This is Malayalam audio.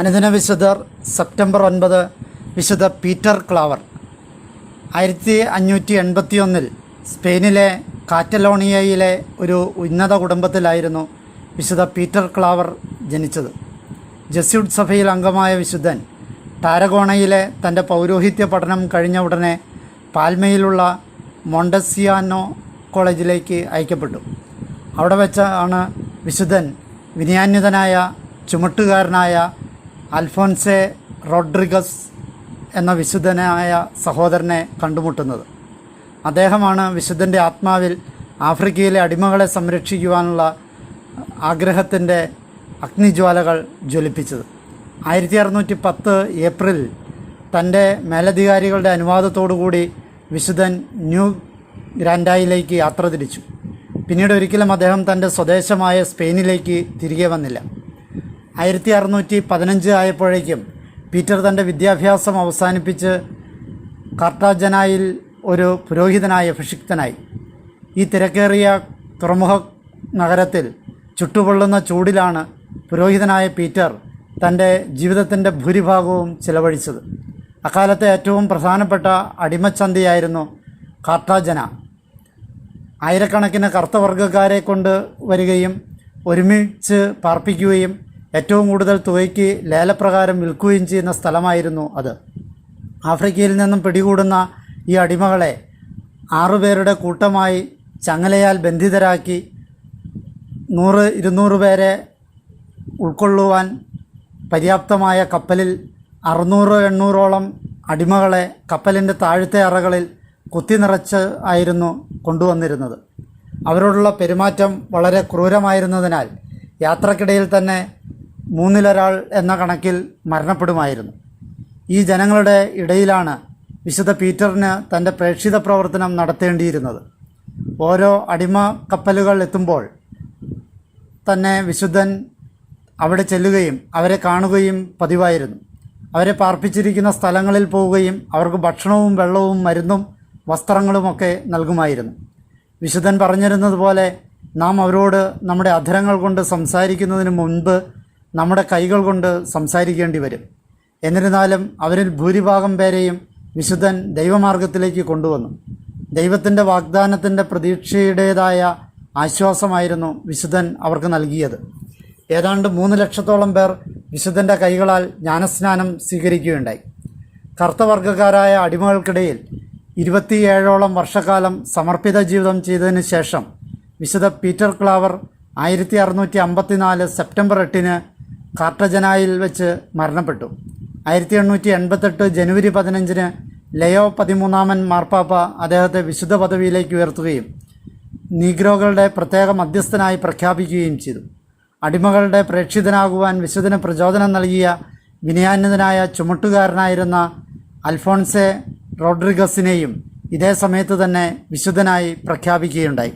അനുദിന വിശുദ്ധർ സെപ്റ്റംബർ ഒൻപത് വിശുദ്ധ പീറ്റർ ക്ലാവർ. ആയിരത്തി അഞ്ഞൂറ്റി എൺപത്തി ഒന്നിൽ സ്പെയിനിലെ കാറ്റലോണിയയിലെ ഒരു ഉന്നത കുടുംബത്തിലായിരുന്നു വിശുദ്ധ പീറ്റർ ക്ലാവർ ജനിച്ചത്. ജസ്യൂട്ട് സഭയിൽ അംഗമായ വിശുദ്ധൻ ടാരഗോണയിലെ തന്റെ പൗരോഹിത്യ പഠനം കഴിഞ്ഞ ഉടനെ പാൽമയിലുള്ള മൊണ്ടസിയാനോ കോളേജിലേക്ക് അയക്കപ്പെട്ടു. അവിടെ വെച്ചാണ് വിശുദ്ധൻ വിനയാന്വിതനായ ചുമട്ടുകാരനായ അൽഫോൻസെ റോഡ്രിഗസ് എന്ന വിശുദ്ധനായ സഹോദരനെ കണ്ടുമുട്ടുന്നത്. അദ്ദേഹമാണ് വിശുദ്ധന്റെ ആത്മാവിൽ ആഫ്രിക്കയിലെ അടിമകളെ സംരക്ഷിക്കുവാനുള്ള ആഗ്രഹത്തിന്റെ അഗ്നിജ്വാലകൾ ജ്വലിപ്പിച്ചത്. ആയിരത്തി അറുന്നൂറ്റി പത്ത് ഏപ്രിൽ തന്റെ മേലധികാരികളുടെ അനുവാദത്തോടുകൂടി വിശുദ്ധൻ ന്യൂ ഗ്രാൻഡായിലേക്ക് യാത്ര തിരിച്ചു. പിന്നീട് ഒരിക്കലും അദ്ദേഹം തന്റെ സ്വദേശമായ സ്പെയിനിലേക്ക് തിരികെ വന്നില്ല. ആയിരത്തി അറുന്നൂറ്റി പതിനഞ്ച് ആയപ്പോഴേക്കും പീറ്റർ തന്റെ വിദ്യാഭ്യാസം അവസാനിപ്പിച്ച് കാർട്ടാജനായിൽ ഒരു പുരോഹിതനായ അഭിഷിക്തനായി. ഈ തിരക്കേറിയ തുറമുഖ നഗരത്തിൽ ചുട്ടുപൊള്ളുന്ന ചൂടിലാണ് പുരോഹിതനായ പീറ്റർ തന്റെ ജീവിതത്തിന്റെ ഭൂരിഭാഗവും ചിലവഴിച്ചത്. അക്കാലത്തെ ഏറ്റവും പ്രധാനപ്പെട്ട അടിമച്ചന്തയായിരുന്നു കാർട്ടാജന. ആയിരക്കണക്കിന് കറുത്തവർഗക്കാരെ കൊണ്ട് വരികയും ഒരുമിച്ച് പാർപ്പിക്കുകയും ഏറ്റവും കൂടുതൽ തുകയ്ക്ക് ലേലപ്രകാരം വിൽക്കുകയും ചെയ്യുന്ന സ്ഥലമായിരുന്നു അത്. ആഫ്രിക്കയിൽ നിന്നും പിടികൂടുന്ന ഈ അടിമകളെ ആറുപേരുടെ കൂട്ടമായി ചങ്ങലയാൽ ബന്ധിതരാക്കി നൂറ് ഇരുന്നൂറ് പേരെ ഉൾക്കൊള്ളുവാൻ പര്യാപ്തമായ കപ്പലിൽ അറുന്നൂറ് എണ്ണൂറോളം അടിമകളെ കപ്പലിന്റെ താഴത്തെ അറകളിൽ കുത്തി നിറച്ച് ആയിരുന്നു കൊണ്ടുവന്നിരുന്നത്. അവരോടുള്ള പെരുമാറ്റം വളരെ ക്രൂരമായിരുന്നതിനാൽ യാത്രക്കിടയിൽ തന്നെ മൂന്നിലൊരാൾ എന്ന കണക്കിൽ മരണപ്പെടുമായിരുന്നു. ഈ ജനങ്ങളുടെ ഇടയിലാണ് വിശുദ്ധ പീറ്ററിന് തന്റെ പ്രേക്ഷിത പ്രവർത്തനം നടത്തേണ്ടിയിരുന്നത്. ഓരോ അടിമ കപ്പലുകൾ എത്തുമ്പോൾ തന്നെ വിശുദ്ധൻ അവിടെ ചെല്ലുകയും അവരെ കാണുകയും പതിവായിരുന്നു. അവരെ പാർപ്പിച്ചിരിക്കുന്ന സ്ഥലങ്ങളിൽ പോവുകയും അവർക്ക് ഭക്ഷണവും വെള്ളവും മരുന്നും വസ്ത്രങ്ങളുമൊക്കെ നൽകുമായിരുന്നു. വിശുദ്ധൻ പറഞ്ഞിരുന്നത് പോലെ നാം അവരോട് നമ്മുടെ അധരങ്ങൾ കൊണ്ട് സംസാരിക്കുന്നതിന് മുൻപ് നമ്മുടെ കൈകൾ കൊണ്ട് സംസാരിക്കേണ്ടി വരും. എന്നിരുന്നാലും അവരിൽ ഭൂരിഭാഗം പേരെയും വിശുദ്ധൻ ദൈവമാർഗത്തിലേക്ക് കൊണ്ടുവന്നു. ദൈവത്തിന്റെ വാഗ്ദാനത്തിന്റെ പ്രതീക്ഷയുടേതായ ആശ്വാസമായിരുന്നു വിശുദ്ധൻ അവർക്ക് നൽകിയത്. ഏതാണ്ട് മൂന്ന് ലക്ഷത്തോളം പേർ വിശുദ്ധന്റെ കൈകളാൽ ജ്ഞാനസ്നാനം സ്വീകരിക്കുകയുണ്ടായി. കർത്തവർഗക്കാരായ അടിമകൾക്കിടയിൽ ഇരുപത്തിയേഴോളം വർഷക്കാലം സമർപ്പിത ജീവിതം ചെയ്തതിന് ശേഷം വിശുദ്ധ പീറ്റർ ക്ലാവർ ആയിരത്തി അറുന്നൂറ്റി അമ്പത്തിനാല് സെപ്റ്റംബർ എട്ടിന് കാർട്ടജനായിൽ വെച്ച് മരണപ്പെട്ടു. ആയിരത്തി എണ്ണൂറ്റി എൺപത്തെട്ട് ജനുവരി പതിനഞ്ചിന് ലയോ പതിമൂന്നാമൻ മാർപ്പാപ്പ അദ്ദേഹത്തെ വിശുദ്ധ പദവിയിലേക്ക് ഉയർത്തുകയും നീഗ്രോകളുടെ പ്രത്യേക മധ്യസ്ഥനായി പ്രഖ്യാപിക്കുകയും ചെയ്തു. അടിമകളുടെ പ്രേക്ഷിതനാകുവാൻ വിശുദ്ധന് പ്രചോദനം നൽകിയ വിനയാന്യതനായ ചുമട്ടുകാരനായിരുന്ന അൽഫോൺസെ റോഡ്രിഗസിനെയും ഇതേ സമയത്ത് തന്നെ വിശുദ്ധനായി പ്രഖ്യാപിക്കുകയുണ്ടായി.